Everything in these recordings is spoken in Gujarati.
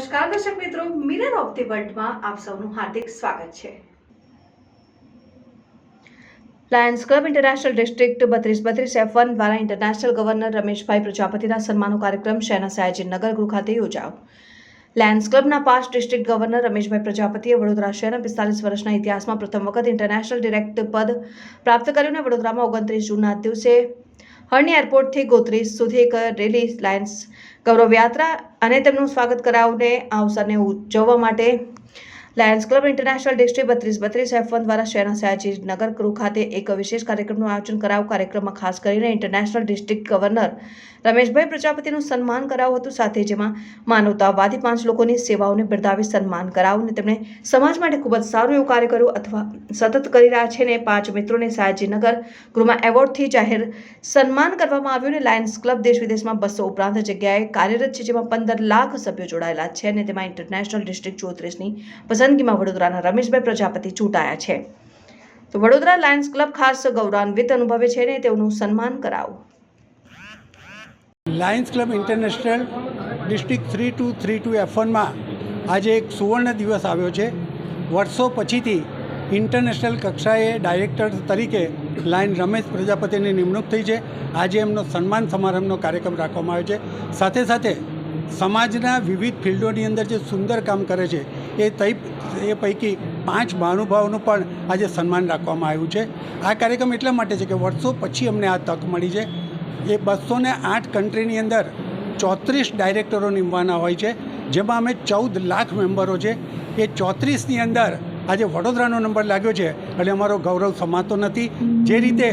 નમસ્કાર, દર્શક મિત્રો. મિરર ઓફ ધી વર્લ્ડમાં આપ સૌનું હાર્દિક સ્વાગત છે. લાયન્સ ક્લબ ઇન્ટરનેશનલ ડિસ્ટ્રિક્ટ બત્રીસ બત્રીસ એફ વન દ્વારા ઇન્ટરનેશનલ ગવર્નર રમેશભાઈ પ્રજાપતિના સન્માનનો કાર્યક્રમ શહેરના સયાજી નગર ગૃહ ખાતે યોજાયો. લાયન્સ ક્લબના પાસ્ટ ડિસ્ટ્રિક્ટ ગવર્નર રમેશભાઈ પ્રજાપતિએ વડોદરા શહેરના પિસ્તાલીસ વર્ષના ઇતિહાસમાં પ્રથમ વખત ઇન્ટરનેશનલ ડિરેક્ટ પદ પ્રાપ્ત કર્યું અને વડોદરામાં ઓગણત્રીસ જૂનના દિવસે હરણી એરપોર્ટથી ગોત્રી સુધીકર રેલી લાયન્સ ગૌરવ યાત્રા અને તેમનું સ્વાગત કરાવને આ અવસરને ઉજવવા માટે લાયન્સ ક્લબ ઇન્ટરનેશનલ ડિસ્ટ્રિક્ટ બત્રીસ બત્રીસ એફ વન દ્વારા શહેરના સયાજી નગર ગૃહ ખાતે એક વિશેષ કાર્યક્રમનું આયોજન કરાવ કાર્યક્રમમાં ખાસ કરીને ઇન્ટરનેશનલ ડિસ્ટ્રિક્ટ ગવર્નર રમેશભાઈ પ્રજાપતિનું સન્માન કરાવ્યું હતું. સાથે જેમાં માનવતાવાદી પાંચ લોકોની સેવાઓને બિરદાવી સન્માન કરાવ્યું અને તેમણે સમાજ માટે ખૂબ જ સારું એવું કાર્ય કર્યું અથવા સતત કરી રહ્યા છે ને પાંચ મિત્રોને સયાજીનગર ગૃહમાં એવોર્ડથી જાહેર સન્માન કરવામાં આવ્યું અને લાયન્સ ક્લબ દેશ વિદેશમાં બસો ઉપરાંત જગ્યાએ કાર્યરત છે જેમાં પંદર લાખ સભ્યો જોડાયેલા છે અને તેમાં ઇન્ટરનેશનલ ડિસ્ટ્રિક્ટ ચોત્રીસની પસંદગીમાં વડોદરાના રમેશભાઈ પ્રજાપતિ ચૂંટાયા છે. તો વડોદરા લાયન્સ ક્લબ ખાસ ગૌરવાન્વિત અનુભવે છે ને તેઓનું સન્માન કરાવું. Lions club international district three two three two F વનમાં આજે એક સુવર્ણ દિવસ આવ્યો છે. વર્ષો પછીથી ઇન્ટરનેશનલ કક્ષાએ ડાયરેક્ટર તરીકે લાયન રમેશ પ્રજાપતિની નિમણૂક થઈ છે. આજે એમનો સન્માન સમારંભનો કાર્યક્રમ રાખવામાં આવ્યો છે. સાથે સાથે સમાજના વિવિધ ફિલ્ડોની અંદર જે સુંદર કામ કરે છે, એ તઈ એ પૈકી પાંચ મહાનુભાવોનું પણ આજે સન્માન રાખવામાં આવ્યું છે. આ કાર્યક્રમ એટલા માટે છે કે વર્ષો પછી અમને આ તક મળી છે. એ બસો ને આઠ કન્ટ્રીની અંદર ચોત્રીસ ડાયરેક્ટરો નિમવાના હોય છે, જેમાં અમે ચૌદ લાખ મેમ્બરો છે. એ ચોત્રીસની અંદર આજે વડોદરાનો નંબર લાગ્યો છે, એટલે અમારો ગૌરવ સમાતો નથી. જે રીતે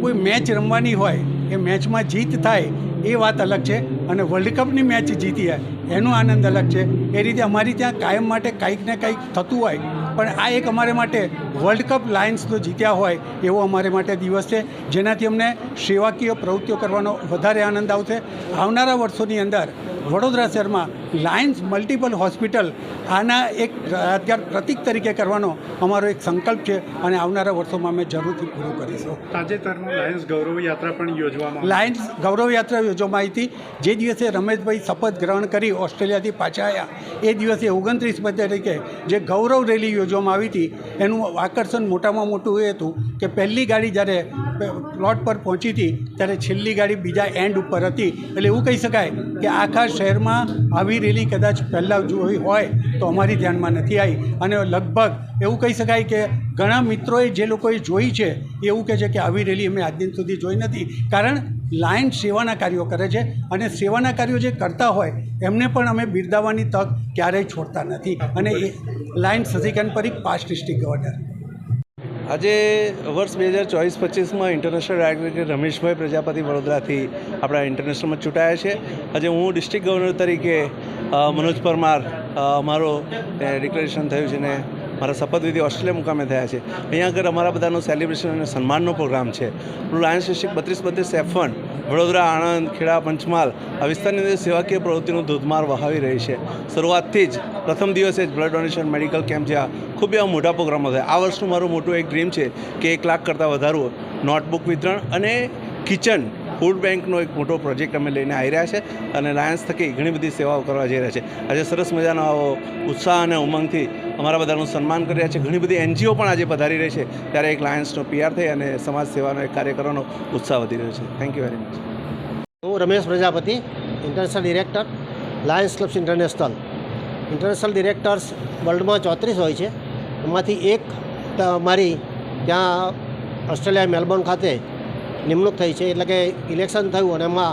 કોઈ મેચ રમવાની હોય એ મેચમાં જીત થાય એ વાત અલગ છે અને વર્લ્ડ કપની મેચ જીતી હોય, એનો આનંદ અલગ છે. એ રીતે અમારી ત્યાં કાયમ માટે કંઈક ને કંઈક થતું હોય, પણ આ એક અમારે માટે વર્લ્ડ કપ લાયન્સનો જીત્યા હોય એવો અમારે માટે દિવસ છે, જેનાથી અમને સેવાકીય પ્રવૃત્તિઓ કરવાનો વધારે આનંદ આવશે. આવનારા વર્ષોની અંદર વડોદરા શહેરમાં લાયન્સ મલ્ટિપલ હોસ્પિટલ આના એક યાદગાર પ્રતિક તરીકે કરવાનો અમારો એક સંકલ્પ છે અને આવનારા વર્ષોમાં અમે જરૂરથી પૂરું કરીશું. તાજેતરમાં લાયન્સ ગૌરવ યાત્રા પણ યોજવામાં લાયન્સ ગૌરવ યાત્રા યોજવામાં આવી હતી. જે દિવસે રમેશભાઈ શપથ ગ્રહણ કરી ઓસ્ટ્રેલિયાથી પાછા આવ્યા એ દિવસે ઓગણત્રીસ તરીકે જે ગૌરવ રેલી યોજવામાં આવી હતી એનું આકર્ષણ મોટામાં મોટું એ હતું કે પહેલી ગાડી જ્યારે પ્લોટ પર પહોંચી હતી ત્યારે છેલ્લી ગાડી બીજા એન્ડ ઉપર હતી. એટલે એવું કહી શકાય કે આખા શહેરમાં આવી રેલી કદાચ પહેલાં જોઈ હોય તો અમારી ધ્યાનમાં નથી આવી. અને લગભગ એવું કહી શકાય કે ઘણા મિત્રોએ જે લોકોએ જોઈ છે એવું કહે છે કે આવી રેલી અમે આજ દિન સુધી જોઈ નથી. કારણ લાયન સેવાના કાર્યો કરે છે અને સેવાના કાર્યો જે કરતા હોય, એમને પણ અમે બિરદાવવાની તક ક્યારેય છોડતા નથી. અને એ lion Shashikant Parikh past district governor. આજે વર્ષ બે હજાર ચોવીસ પચીસમાં ઇન્ટરનેશનલ ડાયરેક્ટર રમેશભાઈ પ્રજાપતિ વડોદરાથી આપણા ઇન્ટરનેશનલમાં ચૂંટાયા છે. આજે હું ડિસ્ટ્રિક્ટ ગવર્નર તરીકે મનોજ પરમાર મારો ડિક્લેરેશન થયું છે ને મારા શપથવિધિ ઓસ્ટ્રેલિયા મુકામે થયા છે. અહીંયા આગળ અમારા બધાનું સેલિબ્રેશન અને સન્માનનો પ્રોગ્રામ છે. લાયન્સ ડિસ્ટ્રિક્ટ બત્રીસ બત્રીસ એફ વન વડોદરા આણંદ, ખેડા, પંચમહાલ આ વિસ્તારની અંદર સેવાકીય પ્રવૃત્તિનું ધોધમાર વહાવી રહી છે. શરૂઆતથી જ પ્રથમ દિવસે જ બ્લડ ડોનેશન મેડિકલ કેમ્પ જ્યાં ખૂબ એવા મોટા પ્રોગ્રામો થાય. આ વર્ષનું મારું મોટું એક ડ્રીમ છે કે એક લાખ કરતાં વધારું નોટબુક વિતરણ અને કિચન ફૂડ બેંકનો એક મોટો પ્રોજેક્ટ અમે લઈને આવી રહ્યા છે અને લાયન્સ થકી ઘણી બધી સેવાઓ કરવા જઈ રહ્યા છે. આજે સરસ મજાનો આવો ઉત્સાહ અને ઉમંગથી અમારા બધાનું સન્માન કરી રહ્યા છે. ઘણી બધી એનજીઓ પણ આજે પધારી રહી છે. ત્યારે એક લાયન્સનો પીઆર થઈ અને સમાજ સેવાનો એક કાર્ય ઉત્સાહ વધી રહ્યો છે. થેન્ક યુ વેરી મચ હું Ramesh Prajapati international director lions clubs international international directors વર્લ્ડમાં ચોત્રીસ હોય છે. એમાંથી એક મારી ત્યાં ઓસ્ટ્રેલિયા મેલબોર્ન ખાતે નિમણૂક થઈ છે. એટલે કે ઇલેક્શન થયું અને એમાં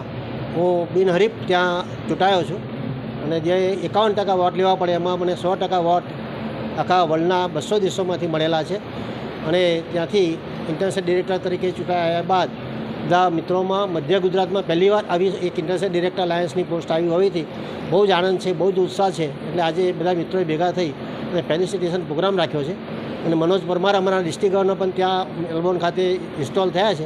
હું બિનહરીફ ત્યાં ચૂંટાયો છું. અને જે એકાવન ટકા વોટ લેવા પડે એમાં મને સો ટકા વોટ આખા વર્લ્ડના બસો દેશોમાંથી મળેલા છે. અને ત્યાંથી ઇન્ટરનેશનલ ડિરેક્ટર તરીકે ચૂંટાયા બાદ બધા મિત્રોમાં મધ્ય ગુજરાતમાં પહેલીવાર આવી એક ઇન્ટરનેશનલ ડિરેક્ટર લાયન્સની પોસ્ટ આવી હોવાથી બહુ જ આનંદ છે, બહુ જ ઉત્સાહ છે. એટલે આજે બધા મિત્રોએ ભેગા થઈ અને ફેલિસિટેશન પ્રોગ્રામ રાખ્યો છે. અને મનોજ પરમાર અમારા ડિસ્ટ્રિક્ટ ગવર્નર પણ ત્યાં મેલબોર્ન ખાતે ઇન્સ્ટોલ થયા છે.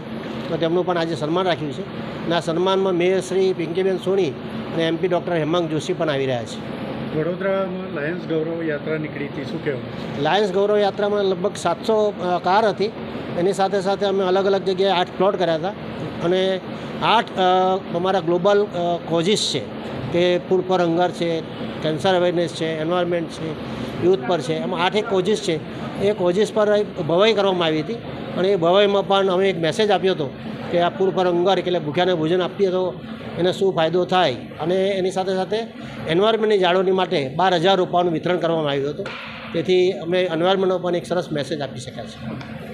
તો તેમનું પણ આજે સન્માન રાખ્યું છે. અને આ સન્માનમાં મેયર શ્રી પિંકીબેન સોની અને એમપી ડૉક્ટર હેમાંગ જોશી પણ આવી રહ્યા છે. વડોદરામાં લાયન્સ ગૌરવ યાત્રા નીકળી હતી શું કહેવું? લાયન્સ ગૌરવ યાત્રામાં લગભગ સાતસો કાર હતી. એની સાથે સાથે અમે અલગ અલગ જગ્યાએ આઠ પ્લોટ કર્યા હતા. અને આઠ અમારા ગ્લોબલ કોઝિસ છે. કે ફૂડ પર હંગર છે, કેન્સર અવેરનેસ છે, એન્વાયરમેન્ટ છે, યુથ પર છે. એમાં આઠ એક કોઝિસ છે. એ કોઝિસ પર ભવાઈ કરવામાં આવી હતી. અને એ ભવાઈમાં પણ અમે એક મેસેજ આપ્યો હતો કે આ ફૂડ પર હંગર એટલે ભૂખ્યાને ભોજન આપીએ તો એને શું ફાયદો થાય અને એની સાથે સાથે એન્વાયરમેન્ટની જાળવણી માટે બાર હજાર રૂપિયાનું વિતરણ કરવામાં આવ્યું હતું. તેથી અમે એન્વાયરમેન્ટનો પણ એક સરસ મેસેજ આપી શક્યા છે